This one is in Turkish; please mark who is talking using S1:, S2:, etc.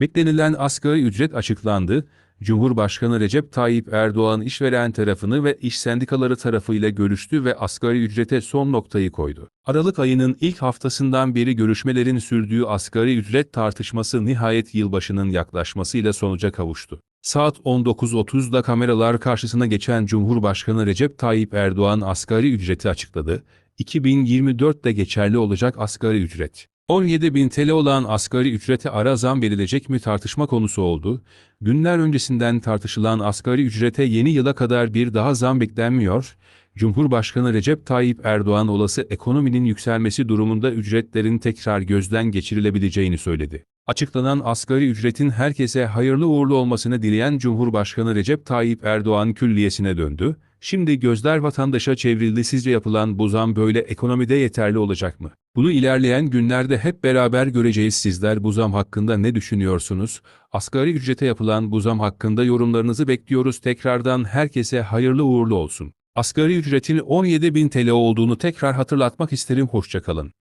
S1: Beklenilen asgari ücret açıklandı. Cumhurbaşkanı Recep Tayyip Erdoğan işveren tarafını ve iş sendikaları tarafıyla görüştü ve asgari ücrete son noktayı koydu. Aralık ayının ilk haftasından beri görüşmelerin sürdüğü asgari ücret tartışması nihayet yılbaşının yaklaşmasıyla sonuca kavuştu. Saat 19.30'da kameralar karşısına geçen Cumhurbaşkanı Recep Tayyip Erdoğan asgari ücreti açıkladı. 2024'te geçerli olacak asgari ücret. 17.000 TL olan asgari ücrete ara zam verilecek mi tartışma konusu oldu. Günler öncesinden tartışılan asgari ücrete yeni yıla kadar bir daha zam beklenmiyor. Cumhurbaşkanı Recep Tayyip Erdoğan olası ekonominin yükselmesi durumunda ücretlerin tekrar gözden geçirilebileceğini söyledi. Açıklanan asgari ücretin herkese hayırlı uğurlu olmasını dileyen Cumhurbaşkanı Recep Tayyip Erdoğan külliyesine döndü. Şimdi gözler vatandaşa çevrildi sizce yapılan bu zam böyle ekonomide yeterli olacak mı? Bunu ilerleyen günlerde hep beraber göreceğiz sizler bu zam hakkında ne düşünüyorsunuz? Asgari ücrete yapılan bu zam hakkında yorumlarınızı bekliyoruz tekrardan herkese hayırlı uğurlu olsun. Asgari ücretin 17.000 TL olduğunu tekrar hatırlatmak isterim hoşçakalın.